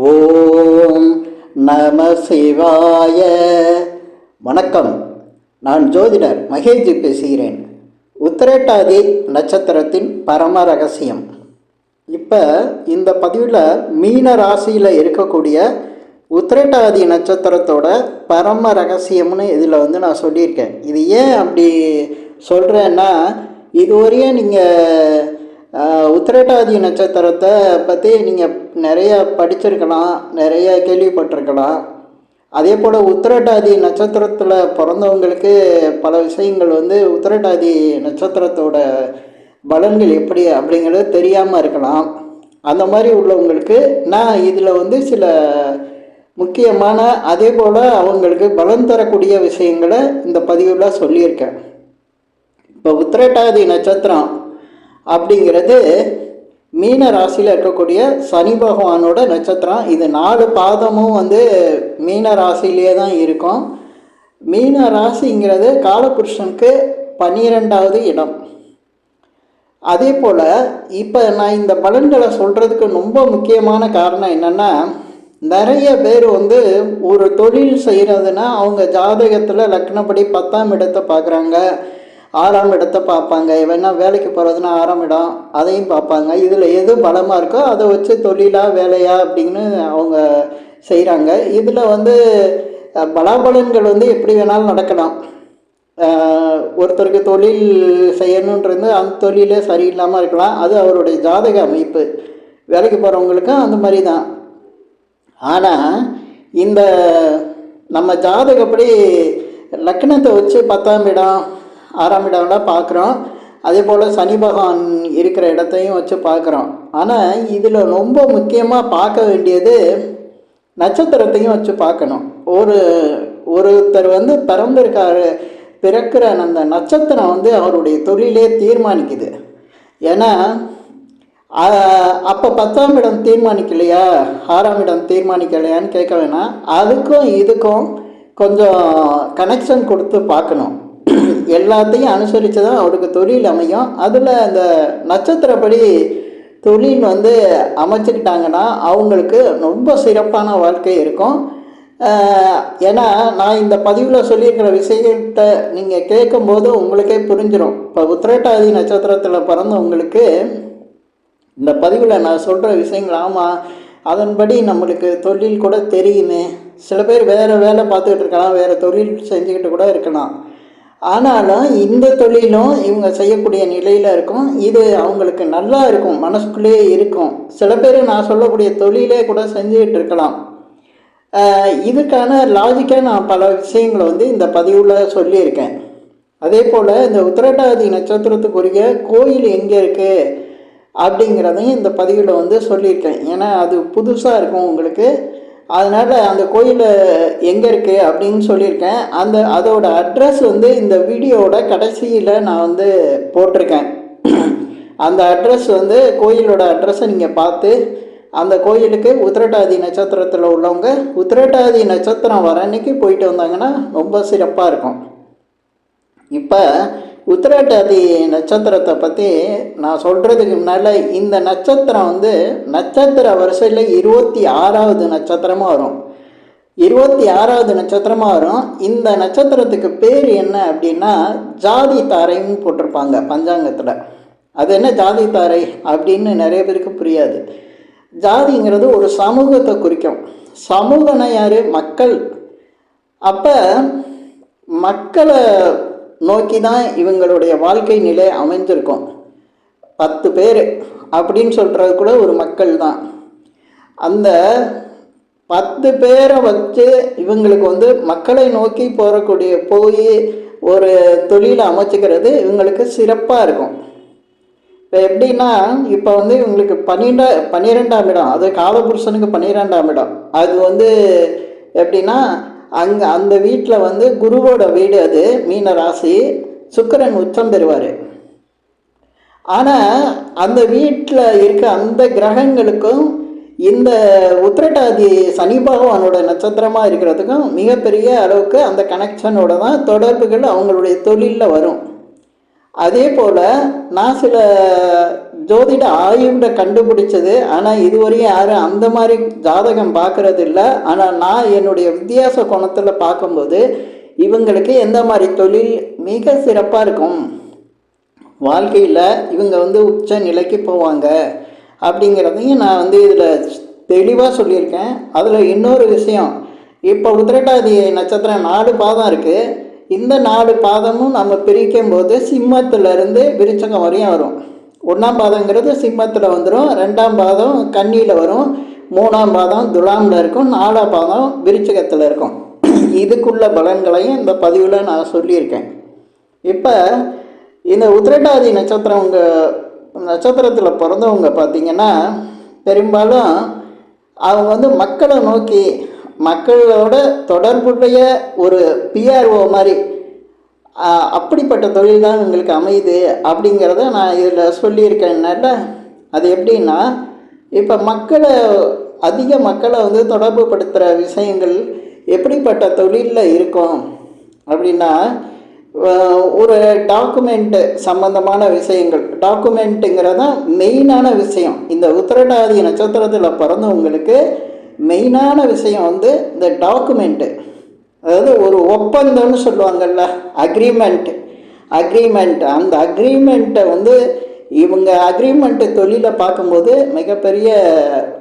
ஓம் நம சிவாய. வணக்கம். நான் ஜோதிடர் மகேஜி பேசுகிறேன். உத்திரட்டாதி நட்சத்திரத்தின் பரம ரகசியம். இப்போ இந்த பதிவில் மீன ராசியில் இருக்கக்கூடிய உத்திரட்டாதி நட்சத்திரத்தோட பரம ரகசியம்னு இதில் வந்து நான் சொல்லியிருக்கேன். இது ஏன் அப்படி சொல்கிறேன்னா இதுவரையும் நீங்கள் உத்திரட்டாதி நட்சத்திரத்தை பற்றி நீங்கள் நிறைய படிச்சிருக்கலாம் நிறைய கேள்விப்பட்டிருக்கலாம். அதே போல் உத்திரட்டாதி நட்சத்திரத்தில் பிறந்தவங்களுக்கு பல விஷயங்கள் வந்து உத்திரட்டாதி நட்சத்திரத்தோட பலன்கள் எப்படி அப்படிங்கிறது தெரியாமல் இருக்கலாம். அந்த மாதிரி உள்ளவங்களுக்கு நான் இதில் வந்து சில முக்கியமான அதே போல் அவங்களுக்கு பலன் தரக்கூடிய விஷயங்களை இந்த பதிவில் சொல்லியிருக்கேன். இப்போ உத்திரட்டாதி நட்சத்திரம் அப்படிங்கிறது மீன ராசியில் இருக்கக்கூடிய சனி பகவானோட நட்சத்திரம். இது நாலு பாதமும் வந்து மீன ராசியிலே தான் இருக்கும். மீன ராசிங்கிறது காலபுருஷனுக்கு பன்னிரெண்டாவது இடம். அதே போல் இப்போ நான் இந்த பலன்களை சொல்கிறதுக்கு ரொம்ப முக்கியமான காரணம் என்னென்னா நிறைய பேர் வந்து ஒரு தொழில் செய்கிறதுனா அவங்க ஜாதகத்தில் லக்னப்படி பத்தாம் இடத்தை பார்க்குறாங்க. ஆறாம் இடத்தை பார்ப்பாங்க. வேணா வேலைக்கு போகிறதுனா ஆறாம் இடம் அதையும் பார்ப்பாங்க. இதில் எது பலமாக இருக்கோ அதை வச்சு தொழிலாக வேலையா அப்படின்னு அவங்க செய்கிறாங்க இதில் வந்து பலாபலன்கள் வந்து எப்படி வேணாலும் நடக்கலாம். ஒருத்தருக்கு தொழில் செய்யணுன்றது அந்த தொழிலே சரியில்லாமல் இருக்கலாம். அது அவருடைய ஜாதக அமைப்பு. வேலைக்கு போகிறவங்களுக்கும் அந்த மாதிரி தான் ஆனால் இந்த நம்ம ஜாதகப்படி லக்னத்தை வச்சு பத்தாம் இடம் ஆறாம் இடம்லாம் பார்க்குறோம். அதே போல் சனி பகவான் இருக்கிற இடத்தையும் வச்சு பார்க்குறோம். ஆனால் இதில் ரொம்ப முக்கியமாக பார்க்க வேண்டியது நட்சத்திரத்தையும் வச்சு பார்க்கணும். ஒரு ஒருத்தர் வந்து பிறந்திருக்காரு பிறக்கிற அந்த நட்சத்திரம் வந்து அவருடைய தொழிலே தீர்மானிக்குது. ஏன்னா அப்போ பத்தாம் இடம் தீர்மானிக்கலையா? ஆறாம் இடம் தீர்மானிக்கலையான்னு கேட்க வேணாம். அதுக்கும் இதுக்கும் கொஞ்சம் கனெக்ஷன் கொடுத்து பார்க்கணும். எல்லாத்தையும் அனுசரித்து தான் அவருக்கு தொழில் அமையும். அதில் அந்த நட்சத்திரப்படி தொழில் வந்து அமைச்சுக்கிட்டாங்கன்னா அவங்களுக்கு ரொம்ப சிறப்பான வாழ்க்கை இருக்கும். ஏன்னா நான் இந்த பதிவில் சொல்லியிருக்கிற விஷயத்தை நீங்கள் கேட்கும்போது உங்களுக்கே புரிஞ்சிடும் இப்போ உத்திரட்டாதி நட்சத்திரத்தில் பிறந்தவங்களுக்கு இந்த பதிவில் நான் சொல்கிற விஷயங்கள் ஆமாம் அதன்படி நம்மளுக்கு தொழில் கூட தெரியுமே. சில பேர் வேறு வேலை பார்த்துக்கிட்டு இருக்கலாம் வேறு தொழில் செஞ்சுக்கிட்டு கூட இருக்கலாம். ஆனாலும் இந்த தொழிலும் இவங்க செய்யக்கூடிய நிலையில் இருக்கும். இது அவங்களுக்கு நல்லா இருக்கும் மனசுக்குள்ளேயே இருக்கும். சில பேர் நான் சொல்லக்கூடிய தொழிலே கூட செஞ்சுக்கிட்டு இருக்கலாம். இதுக்கான லாஜிக்காக நான் பல விஷயங்களை வந்து இந்த பதிவில் சொல்லியிருக்கேன். அதே போல் இந்த உத்திரட்டாதி நட்சத்திரத்துக்குரிய கோயில் எங்கே இருக்குது அப்படிங்கிறதையும் இந்த பதிவில் வந்து சொல்லியிருக்கேன். ஏன்னா அது புதுசாக இருக்கும் உங்களுக்கு. அதனால் அந்த கோயில் எங்கே இருக்குது அப்படின்னு சொல்லியிருக்கேன். அந்த அதோட அட்ரஸ் வந்து இந்த வீடியோவோட கடைசியில் நான் வந்து போட்டிருக்கேன். அந்த அட்ரஸ் வந்து கோயிலோட அட்ரஸை நீங்கள் பார்த்து அந்த கோயிலுக்கு உத்திரட்டாதி நட்சத்திரத்தில் உள்ளவங்க உத்திரட்டாதி நட்சத்திரம் வர அன்னைக்கு போயிட்டு வந்தாங்கன்னா ரொம்ப சிறப்பாக இருக்கும். இப்போ உத்திராட்டாதி நட்சத்திரத்தை பற்றி நான் சொல்கிறதுக்கு முன்னால் இந்த நட்சத்திரம் வந்து நட்சத்திர வரிசையில் இருபத்தி ஆறாவது நட்சத்திரமாக வரும். இருபத்தி ஆறாவது நட்சத்திரமாக வரும். இந்த நட்சத்திரத்துக்கு பேர் என்ன அப்படின்னா ஜாதி தாரைன்னு போட்டிருப்பாங்க பஞ்சாங்கத்தில். அது என்ன ஜாதி தாரை அப்படின்னு நிறைய பேருக்கு புரியாது. ஜாதிங்கிறது ஒரு சமூகத்தை குறிக்கும். சமூகம்னா யார்? மக்கள். அப்போ மக்களை நோக்கி தான் இவங்களுடைய வாழ்க்கை நிலை அமைஞ்சிருக்கும் பத்து பேர் அப்படின்னு சொல்கிறது கூட ஒரு மக்கள் தான் அந்த பத்து பேரை வச்சு இவங்களுக்கு வந்து மக்களை நோக்கி போகக்கூடிய போய் ஒரு தொழிலை அமைச்சிக்கிறது இவங்களுக்கு சிறப்பாக இருக்கும். இப்போ எப்படின்னா இப்போ வந்து இவங்களுக்கு பன்னிரெண்டா பன்னிரெண்டாம் இடம் அது காலபுருஷனுக்கு பன்னிரெண்டாம் இடம். அது வந்து எப்படின்னா அங்கே அந்த வீட்டில் வந்து குருவோட வீடு அது மீன ராசி. சுக்கிரன் உச்சம் பெறுவார். ஆனால் அந்த வீட்டில் இருக்க அந்த கிரகங்களுக்கும் இந்த உத்திரட்டாதி சனி பகவானோட நட்சத்திரமாக இருக்கிறதுக்கும் மிகப்பெரிய அளவுக்கு அந்த கனெக்ஷனோட தான் தொடர்புகள் அவங்களுடைய தொழிலில் வரும். அதே போல் நான் சில ஜோதிட ஆய்வுட கண்டுபிடிச்சது ஆனால் இதுவரையும் யாரும் அந்த மாதிரி ஜாதகம் பார்க்கறது இல்லை. ஆனால் நான் என்னுடைய வித்தியாச கோணத்தில் பார்க்கும்போது இவங்களுக்கு எந்த மாதிரி தொழில் மிக சிறப்பாக இருக்கும். வாழ்க்கையில் இவங்க வந்து உச்ச நிலைக்கு போவாங்க. அப்படிங்கிறதையும் நான் வந்து இதில் தெளிவாக சொல்லியிருக்கேன். அதில் இன்னொரு விஷயம் இப்போ உத்திரட்டாதி நட்சத்திரம் நாலு பாதம் இருக்குது இந்த நாலு பாதமும் நம்ம பிரிக்கும் போது சிம்மத்திலிருந்து விருச்சகம் வரையும் வரும். ஒன்றாம் பாதங்கிறது சிம்மத்தில் வந்துடும் ரெண்டாம் பாதம் கண்ணியில் வரும். மூணாம் பாதம் துலாமில் இருக்கும். நாலாம் பாதம் விருச்சகத்தில் இருக்கும். இதுக்குள்ள பலன்களையும் இந்த பதிவில் நான் சொல்லியிருக்கேன். இப்போ இந்த உத்திரட்டாதி நட்சத்திரம் உங்கள் நட்சத்திரத்தில் பிறந்தவங்க பார்த்தீங்கன்னா பெரும்பாலும் அவங்க வந்து மக்களை நோக்கி மக்களோட தொடர்புடைய ஒரு பிஆர்ஓ மாதிரி அப்படிப்பட்ட தொழில் தான் உங்களுக்கு அமையுது அப்படிங்கிறத நான் இதில் சொல்லியிருக்கேன்னால அது எப்படின்னா இப்போ மக்களை அதிக மக்களை வந்து தொடர்பு படுத்துகிற விஷயங்கள் எப்படிப்பட்ட தொழிலில் இருக்கும் அப்படின்னா ஒரு டாக்குமெண்ட்டு சம்மந்தமான விஷயங்கள். டாக்குமெண்ட்டுங்கிறது தான் மெயினான விஷயம். இந்த உத்திரட்டாதி நட்சத்திரத்தில் பிறந்தவங்களுக்கு மெயினான விஷயம் வந்து இந்த டாக்குமெண்ட்டு அதாவது ஒரு ஒப்பந்தம்னு சொல்லுவாங்கல்ல அக்ரிமெண்ட் அக்ரிமெண்ட் அந்த அக்ரிமெண்ட்டை வந்து இவங்க அக்ரிமெண்ட்டு தொழிலை பார்க்கும்போது மிகப்பெரிய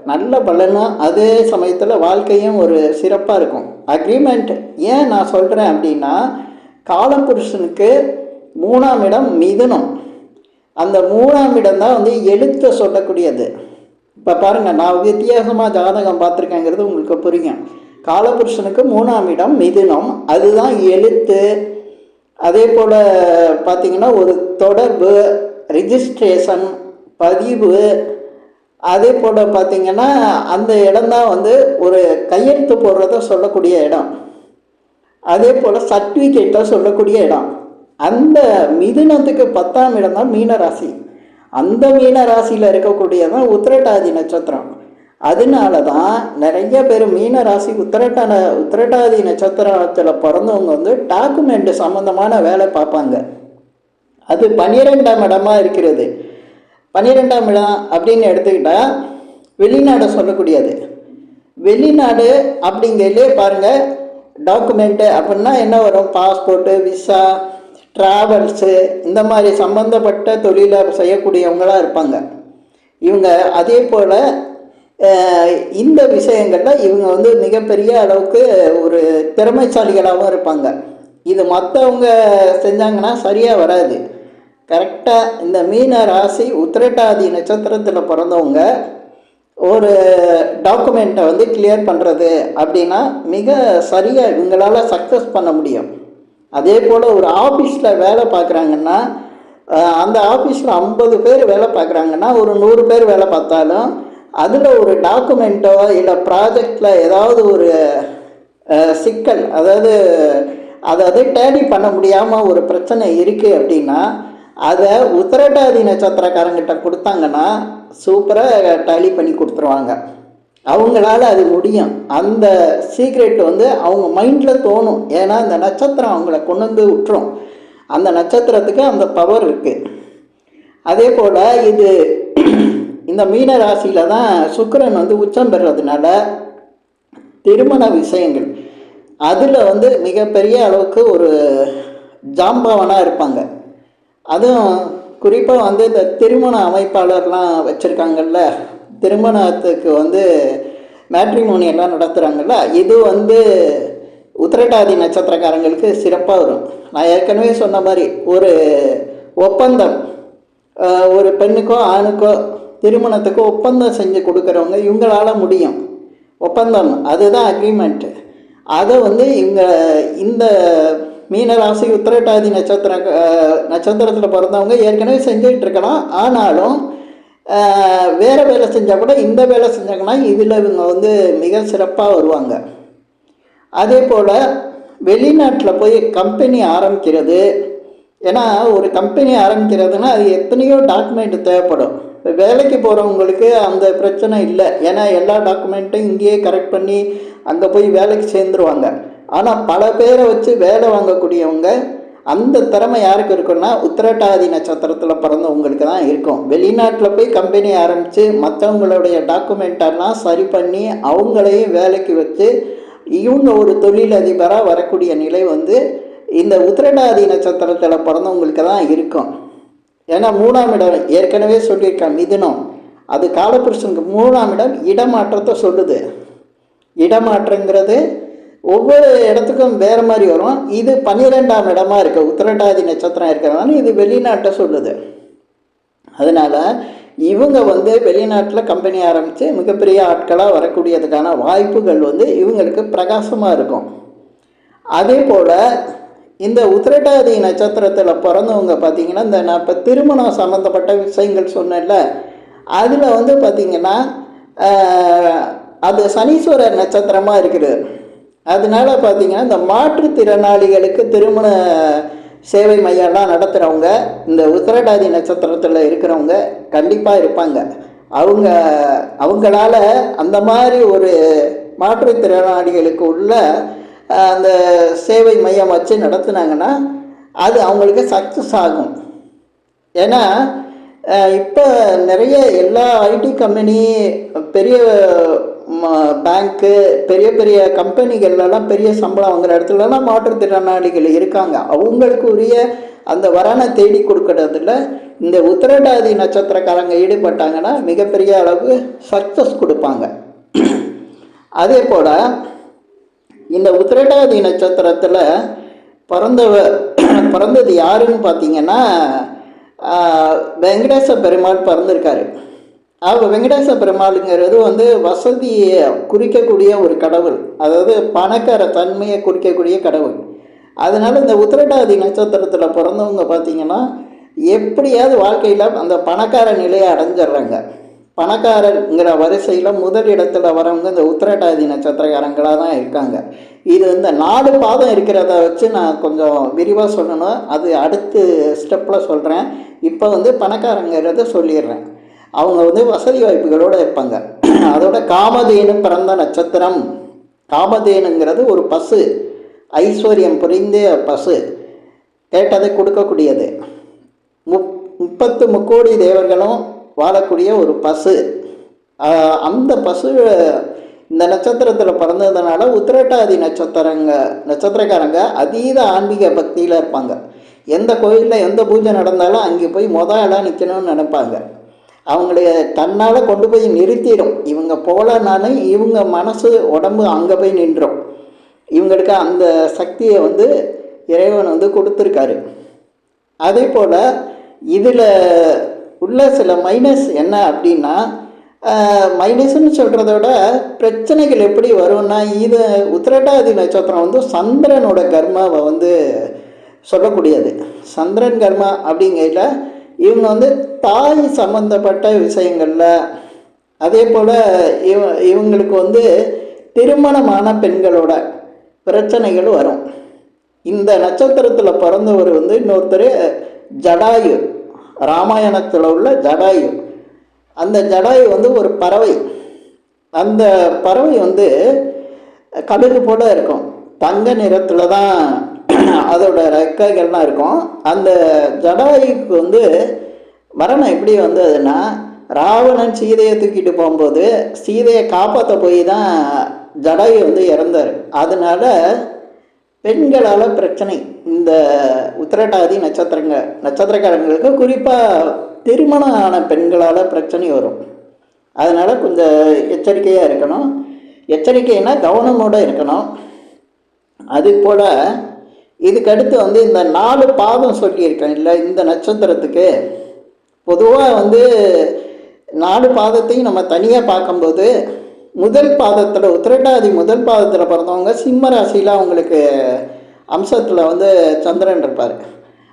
நல்ல பலனும் அதே சமயத்தில் வாழ்க்கையும் ஒரு சிறப்பாக இருக்கும். அக்ரிமெண்ட் ஏன் நான் சொல்கிறேன் அப்படின்னா காலப்புருஷனுக்கு மூணாம் இடம் மிதுனம். அந்த மூணாம் இடம் தான் வந்து எழுத்தை சொல்லக்கூடியது. இப்போ பாருங்கள் நான் வித்தியாசமாக ஜாதகம் பார்த்துருக்கேங்கிறது உங்களுக்கு புரியும். காலபுருஷனுக்கு மூணாம் இடம் மிதுனம். அதுதான் எழுத்து. அதே போல் பார்த்திங்கன்னா ஒரு தொடர்பு ரிஜிஸ்ட்ரேஷன் பதிவு. அதே போல் பார்த்திங்கன்னா அந்த இடம்தான் வந்து ஒரு கையெழுத்து போடுறத சொல்லக்கூடிய இடம். அதே போல் சர்டிஃபிகேட்டை சொல்லக்கூடிய இடம். அந்த மிதுனத்துக்கு பத்தாம் இடம் தான் மீனராசி. அந்த மீன ராசியில் இருக்கக்கூடியதான் உத்திரட்டாதி நட்சத்திரம். அதனால தான் நிறைய பேர் மீனராசி உத்திரட்டான உத்திரட்டாதி நட்சத்திரத்தில் பிறந்தவங்க வந்து டாக்குமெண்ட் சம்மந்தமான வேலை பார்ப்பாங்க. அது பன்னிரெண்டாம் இடமா இருக்கிறது. பன்னிரெண்டாம் இடம் அப்படின்னு எடுத்துக்கிட்டால் வெளிநாடை சொல்லக்கூடியது. வெளிநாடு அப்படிங்கிறதுலே பாருங்கள் டாக்குமெண்ட்டு அப்படின்னா என்ன வரும்? பாஸ்போர்ட்டு விசா ட்ராவல்ஸு இந்த மாதிரி சம்மந்தப்பட்ட தொழிலை செய்யக்கூடியவங்களாக இருப்பாங்க. இவங்க அதே போல் இந்த விஷயங்களில் இவங்க வந்து மிகப்பெரிய அளவுக்கு ஒரு திறமைசாலிகளாகவும் இருப்பாங்க. இது மற்றவங்க செஞ்சாங்கன்னா சரியாக வராது. கரெக்டாக இந்த மீன ராசி உத்திரட்டாதி நட்சத்திரத்தில் பிறந்தவங்க ஒரு டாக்குமெண்ட்டை வந்து கிளியர் பண்ணுறது அப்படின்னா மிக சரியாக இவங்களால் சக்ஸஸ் பண்ண முடியும். அதே போல் ஒரு ஆஃபீஸில் வேலை பார்க்குறாங்கன்னா அந்த ஆஃபீஸில் ஐம்பது பேர் வேலை பார்க்குறாங்கன்னா ஒரு நூறு பேர் வேலை பார்த்தாலும் அதில் ஒரு டாக்குமெண்ட்டோ இல்லை ப்ராஜெக்டில் ஏதாவது ஒரு சிக்கல் அதாவது அதாவது டேலி பண்ண முடியாமல் ஒரு பிரச்சனை இருக்குது அப்படின்னா அதை உத்தரட்டாதி நட்சத்திரக்காரங்கிட்ட கொடுத்தாங்கன்னா சூப்பராக டேலி பண்ணி கொடுத்துருவாங்க. அவங்களால அது முடியும். அந்த சீக்ரெட் வந்து அவங்க மைண்டில் தோணும். ஏன்னா அந்த நட்சத்திரம் அவங்கள கொண்டு வந்து விட்டுரும். அந்த நட்சத்திரத்துக்கு அந்த பவர் இருக்குது அதே போல் இது இந்த மீன ராசியில் தான் சுக்கிரன் வந்து உச்சம் பெறுறதுனால திருமண விஷயங்கள். அதில் வந்து மிகப்பெரிய அளவுக்கு ஒரு ஜாம்பவனாக இருப்பாங்க. அதுவும் குறிப்பாக வந்து இந்த திருமண அமைப்பாளர்லாம் வச்சுருக்காங்கல்ல திருமணத்துக்கு வந்து மேட்ரிமோனி எல்லாம் நடத்துகிறாங்கல்ல இது வந்து உத்திரட்டாதி நட்சத்திரக்காரங்களுக்கு சிறப்பாக வரும். நான் ஏற்கனவே சொன்ன மாதிரி ஒரு ஒப்பந்தம் ஒரு பெண்ணுக்கோ ஆணுக்கோ திருமணத்துக்கோ ஒப்பந்தம் செஞ்சு கொடுக்குறவங்க இவங்களால் முடியும். ஒப்பந்தம் அதுதான் அக்ரிமெண்ட்டு அதை வந்து இவங்க இந்த மீனராசி உத்திரட்டாதி நட்சத்திர நட்சத்திரத்தில் பிறந்தவங்க ஏற்கனவே செஞ்சுட்டு இருக்கலாம். ஆனாலும் வேறு வேலை செஞ்சால் கூட இந்த வேலை செஞ்சாங்கன்னா இதில் இவங்க வந்து மிக சிறப்பாக வருவாங்க. அதே போல் வெளிநாட்டில் போய் கம்பெனி ஆரம்பிக்கிறது ஏன்னா ஒரு கம்பெனி ஆரம்பிக்கிறதுனா அது எத்தனையோ டாக்குமெண்ட் தேவைப்படும். இப்போ வேலைக்கு போகிறவங்களுக்கு அந்த பிரச்சனை இல்லை. ஏன்னா எல்லா டாக்குமெண்ட்டும் இங்கேயே கரெக்ட் பண்ணி அங்கே போய் வேலைக்கு சேர்ந்துருவாங்க. ஆனால் பல பேரை வச்சு வேலை வாங்கக்கூடியவங்க அந்த திறமை யாருக்கு இருக்குன்னா உத்திரட்டாதி நட்சத்திரத்தில் பிறந்தவங்களுக்கு தான் இருக்கும். வெளிநாட்டில் போய் கம்பெனி ஆரம்பித்து மற்றவங்களுடைய டாக்குமெண்ட்டெல்லாம் சரி பண்ணி அவங்களையும் வேலைக்கு வச்சு இவங்க ஒரு தொழிலதிபராக வரக்கூடிய நிலை வந்து இந்த உத்திரட்டாதி நட்சத்திரத்தில் பிறந்தவங்களுக்கு தான் இருக்கும். ஏன்னா மூணாம் இடம் ஏற்கனவே சொல்லியிருக்கேன் மிதுனம். அது காலபுருஷனுக்கு மூணாம் இடம் இடமாற்றத்தை சொல்லுது. இடமாற்றங்கிறது ஒவ்வொரு இடத்துக்கும் வேறு மாதிரி வரும். இது பன்னிரெண்டாம் இடமா இருக்குது உத்திரட்டாதி நட்சத்திரம் இருக்கிறதுனால இது வெளிநாட்டை சொல்லுது. அதனால் இவங்க வந்து வெளிநாட்டில் கம்பெனி ஆரம்பித்து மிகப்பெரிய ஆட்களாக வரக்கூடியதுக்கான வாய்ப்புகள் வந்து இவங்களுக்கு பிரகாசமாக இருக்கும். அதே போல் இந்த உத்திரட்டாதி நட்சத்திரத்தில் பிறந்தவங்க பார்த்தீங்கன்னா இந்த நான் இப்போ திருமணம் சம்மந்தப்பட்ட விஷயங்கள் சொன்னேன்ல அதில் வந்து பார்த்திங்கன்னா அது சனீஸ்வரர் நட்சத்திரமாக இருக்குது. அதனால பார்த்திங்கன்னா இந்த மாற்றுத்திறனாளிகளுக்கு திருமண சேவை மையம்லாம் நடத்துகிறவங்க இந்த உத்தரடாதி நட்சத்திரத்தில் இருக்கிறவங்க கண்டிப்பாக இருப்பாங்க. அவங்க அவங்களால அந்த மாதிரி ஒரு மாற்றுத்திறனாளிகளுக்கு உள்ள அந்த சேவை மையம் வச்சு நடத்துனாங்கன்னா அது அவங்களுக்கு சக்ஸஸ் ஆகும். ஏன்னா இப்போ நிறைய எல்லா ஐடி கம்பெனி பெரிய பேங்க்கு பெரிய பெரிய கம்பெனிகள்லாம் பெரிய சம்பளம் வாங்குற இடத்துலலாம் மாற்றுத்திறனாளிகள் இருக்காங்க. அவங்களுக்கு உரிய அந்த வரனை தேடி கொடுக்கறதுல இந்த உத்திரடாதி நட்சத்திரக்காரங்க ஈடுபட்டாங்கன்னா மிகப்பெரிய அளவு சக்ஸஸ் கொடுப்பாங்க. அதே போல் இந்த உத்திரட்டாதி நட்சத்திரத்தில் பிறந்தவ பிறந்தது யாருன்னு பார்த்தீங்கன்னா வெங்கடேச பெருமாள் பிறந்திருக்காரு. அப்போ வெங்கடேச பெருமாளுங்கிறது வந்து வசதியை குறிக்கக்கூடிய ஒரு கடவுள். அதாவது பணக்கார தன்மையை குறிக்கக்கூடிய கடவுள். அதனால் இந்த உத்திரட்டாதி நட்சத்திரத்தில் பிறந்தவங்க பார்த்திங்கன்னா எப்படியாவது வாழ்க்கையில் அந்த பணக்கார நிலையை அடைஞ்சிடுறாங்க. பணக்காரங்கிற வரிசையில் முதல் இடத்துல வரவங்க இந்த உத்திரட்டாதி நட்சத்திரக்காரங்களாக தான் இருக்காங்க. இது இந்த நாலு பாதம் இருக்கிறத வச்சு நான் கொஞ்சம் விரிவாக சொல்லணும். அது அடுத்து ஸ்டெப்பில் சொல்கிறேன் இப்போ வந்து பணக்காரங்கிறத சொல்லிடுறேன். அவங்க வந்து வசதி வாய்ப்புகளோடு இருப்பாங்க. அதோட காமதேனு பிறந்த நட்சத்திரம். காமதேனுங்கிறது ஒரு பசு. ஐஸ்வர்யம் புரிந்த பசு. கேட்டதை கொடுக்கக்கூடியது. முப் முப்பத்து முக்கோடி தேவர்களும் வாழக்கூடிய ஒரு பசு. அந்த பசு இந்த நட்சத்திரத்தில் பிறந்ததுனால உத்திரட்டாதி நட்சத்திரங்க நட்சத்திரக்காரங்க அதீத ஆன்மீக பக்தியில் இருப்பாங்க. எந்த கோயிலில் எந்த பூஜை நடந்தாலும் அங்கே போய் மொதல் இடம் நிற்கணும்னு நினைப்பாங்க. அவங்கள தன்னால் கொண்டு போய் நிறுத்திடும். இவங்க போகலனாலும் இவங்க மனசு உடம்பு அங்கே போய் நின்றோம். இவங்களுக்கு அந்த சக்தியை வந்து இறைவன் வந்து கொடுத்துருக்காரு. அதே போல் இதில் உள்ள சில மைனஸ் என்ன அப்படின்னா மைனஸ்னு சொல்கிறத விட பிரச்சனைகள் எப்படி வரும்னா இது உத்திரட்டாதி நட்சத்திரம் வந்து சந்திரனோட கர்மாவை வந்து சொல்லக்கூடியது. சந்திரன் கர்மா அப்படிங்கையில் இவங்க வந்து தாய் சம்மந்தப்பட்ட விஷயங்களில் அதே போல் இவ இவங்களுக்கு வந்து திருமணமான பெண்களோட பிரச்சனைகள் வரும். இந்த நட்சத்திரத்தில் பிறந்தவர் வந்து இன்னொருத்தர் ஜடாயு ராமாயணத்தில் உள்ள ஜடாயு. அந்த ஜடாயு வந்து ஒரு பறவை. அந்த பறவை வந்து கழுகு போல இருக்கும். தங்க நிறத்தில் தான் அதோட ரெக்கைகள்லாம் இருக்கும். அந்த ஜடாயுக்கு வந்து மரணம் எப்படி வந்ததுன்னா ராவணன் சீதையை தூக்கிட்டு போகும்போது சீதையை காப்பாற்ற போய் தான் ஜடாயு வந்து இறந்தார். அதனால பெண்களால் பிரச்சனை. இந்த உத்திரட்டாதி நட்சத்திரங்க நட்சத்திரக்காரங்களுக்கு குறிப்பாக திருமணம் ஆன பெண்களால் பிரச்சனை வரும். அதனால் கொஞ்சம் எச்சரிக்கையாக இருக்கணும். எச்சரிக்கைன்னா கவனமோடு இருக்கணும். அது போல் இதுக்கடுத்து வந்து இந்த நாலு பாதம் சொல்லியிருக்கேன் இல்லை இந்த நட்சத்திரத்துக்கு. பொதுவாக வந்து நாலு பாதத்தையும் நம்ம தனியாக பார்க்கும்போது முதல் பாதத்தில் உத்திரட்டாதி முதல் பாதத்தில் பிறந்தவங்க சிம்ம ராசியில் அவங்களுக்கு அம்சத்தில் வந்து சந்திரன் இருப்பார்.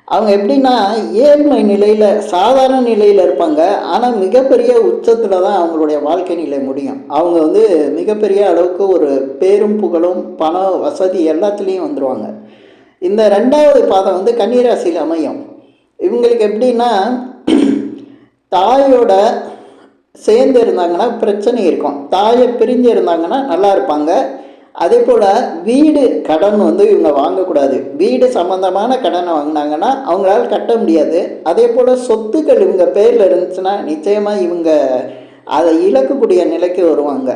அவங்க எப்படின்னா ஏழ்மை நிலையில் சாதாரண நிலையில் இருப்பாங்க. ஆனால் மிகப்பெரிய உச்சத்தில் தான் அவங்களுடைய வாழ்க்கை நிலை முடியும். அவங்க வந்து மிகப்பெரிய அளவுக்கு ஒரு பேரும் புகழும் பணம் வசதி எல்லாத்துலேயும் வந்துடுவாங்க இந்த ரெண்டாவது பாதம் வந்து கன்னிராசியில் அமையும். இவங்களுக்கு எப்படின்னா தாயோட சேர்ந்து இருந்தாங்கன்னா பிரச்சனை இருக்கும். தாயை பிரிஞ்சு இருந்தாங்கன்னா நல்லா இருப்பாங்க. அதே போல் வீடு கடன் வந்து இவங்க வாங்கக்கூடாது. வீடு சம்மந்தமான கடனை வாங்கினாங்கன்னா அவங்களால கட்ட முடியாது. அதே போல் சொத்துக்கள் இவங்க பேரில் இருந்துச்சுன்னா நிச்சயமாக இவங்க அதை இழக்கக்கூடிய நிலைக்கு வருவாங்க.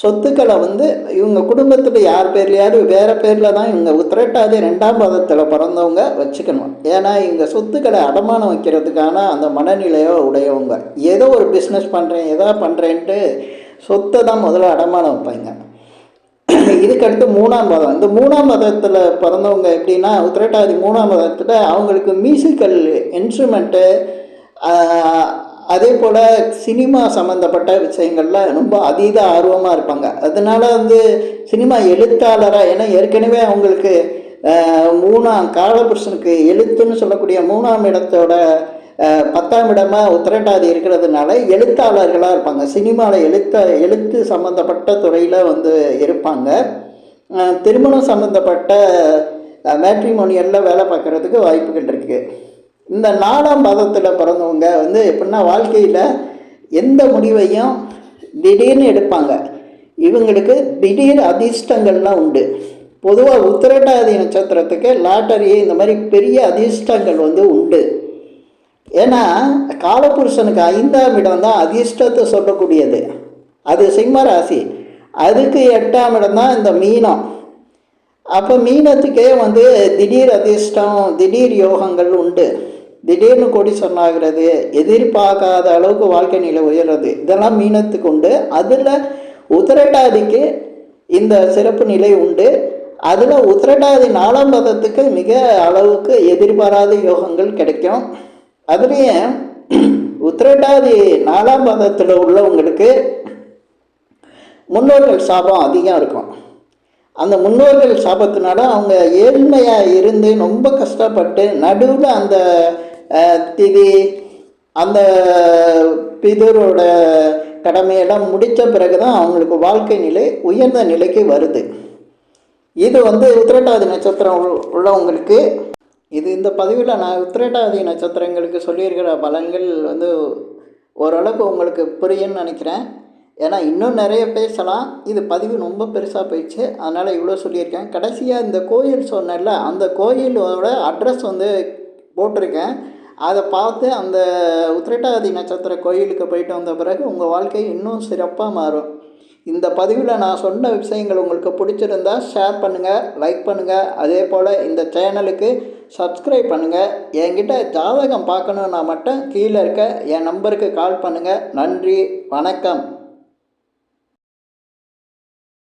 சொத்துக்களை வந்து இவங்க குடும்பத்தில் யார் பேர்லையாவது வேறு பேரில் தான் இவங்க உத்திரட்டாதி ரெண்டாம் பாதத்தில் பிறந்தவங்க வச்சுக்கணும். ஏன்னா இவங்க சொத்துக்களை அடமானம் வைக்கிறதுக்கான அந்த மனநிலையோ உடையவங்க. ஏதோ ஒரு பிஸ்னஸ் பண்ணுறேன் ஏதோ பண்ணுறேன்ட்டு சொத்தை தான் முதல்ல அடமானம் வைப்பாங்க. இதுக்கடுத்து மூணாம் மதம் இந்த மூணாம் மதத்தில் பிறந்தவங்க எப்படின்னா உத்திரட்டாதி மூணாம் மதத்தில் அவங்களுக்கு மியூசிக்கல் இன்ஸ்ட்ருமெண்ட்டு அதே போல் சினிமா சம்மந்தப்பட்ட விஷயங்கள்லாம் ரொம்ப அதீத ஆர்வமாக இருப்பாங்க. அதனால வந்து சினிமா எழுத்தாளராக ஏன்னா ஏற்கனவே அவங்களுக்கு மூணாம் காலபுருஷனுக்கு எழுத்துன்னு சொல்லக்கூடிய மூணாம் இடத்தோட பத்தாம் இடமாக உத்திரட்டாதி இருக்கிறதுனால எழுத்தாளர்களாக இருப்பாங்க. சினிமாவில் எழுத்த எழுத்து சம்மந்தப்பட்ட துறையில் வந்து இருப்பாங்க. திருமணம் சம்மந்தப்பட்ட மேட்ரிமோனியலில் வேலை பார்க்குறதுக்கு வாய்ப்புகள் இருக்குது இந்த நாலாம் பாதத்தில் பிறந்தவங்க வந்து எப்படின்னா வாழ்க்கையில் எந்த முடிவையும் திடீர்னு எடுப்பாங்க. இவங்களுக்கு திடீர் அதிர்ஷ்டங்கள்லாம் உண்டு. பொதுவாக உத்திரட்டாதி நட்சத்திரத்துக்கு லாட்டரி இந்த மாதிரி பெரிய அதிர்ஷ்டங்கள் வந்து உண்டு. ஏன்னா காலபுருஷனுக்கு ஐந்தாம் இடம் தான் அதிர்ஷ்டத்தை சொல்லக்கூடியது. அது சிம்ம ராசி. அதுக்கு எட்டாம் இடம் தான் இந்த மீனம். அப்போ மீனத்துக்கே வந்து திடீர் அதிர்ஷ்டம் திடீர் யோகங்கள் உண்டு. திடீர்னு கோடீஸ்வரன் ஆகிறது எதிர்பார்க்காத அளவுக்கு வாழ்க்கை நிலை உயர்றது இதெல்லாம் மீனத்துக்கு உண்டு. அதில் உத்திரட்டாதிக்கு இந்த சிறப்பு நிலை உண்டு. அதில் உத்திரட்டாதி நாலாம் பதத்துக்கு மிக அளவுக்கு எதிர்பாராத யோகங்கள் கிடைக்கும். அதுலேயும் உத்திரட்டாதி நாலாம் பதத்தில் உள்ளவங்களுக்கு முன்னோர்கள் சாபம் அதிகம் இருக்கும். அந்த முன்னோர்கள் சாபத்தினால அவங்க ஏழ்மையாக இருந்து ரொம்ப கஷ்டப்பட்டு நடுவில் அந்த திதி அந்த பிதரோட கடமையெல்லாம் முடித்த பிறகு தான் அவங்களுக்கு வாழ்க்கை நிலை உயர்ந்த நிலைக்கு வருது. இது வந்து உத்திரட்டாதி நட்சத்திரம் உள்ளவங்களுக்கு இது இந்த பதிவில் நான் உத்திரட்டாதி நட்சத்திரங்களுக்கு சொல்லியிருக்கிற பலன்கள் வந்து ஓரளவுக்கு உங்களுக்கு புரியும்னு நினைக்கிறேன். ஏன்னா இன்னும் நிறைய பேசலாம். இது பதிவு ரொம்ப பெருசாக போயிடுச்சு. அதனால் இவ்வளோ சொல்லியிருக்கேன். கடைசியாக இந்த கோயில் சொன்னல அந்த கோயிலோட அட்ரஸ் வந்து போட்டிருக்கேன். அதை பார்த்து அந்த உத்திரட்டாதி நட்சத்திர கோயிலுக்கு போயிட்டு வந்த பிறகு உங்கள் வாழ்க்கை இன்னும் சிறப்பாக மாறும். இந்த பதிவில் நான் சொன்ன விஷயங்கள் உங்களுக்கு பிடிச்சிருந்தா ஷேர் பண்ணுங்கள் லைக் பண்ணுங்கள் அதே போல் இந்த சேனலுக்கு சப்ஸ்கிரைப் பண்ணுங்கள் என்கிட்ட ஜாதகம் பார்க்கணுன்னா மட்டும் கீழே இருக்க என் நம்பருக்கு கால் பண்ணுங்கள் நன்றி வணக்கம்.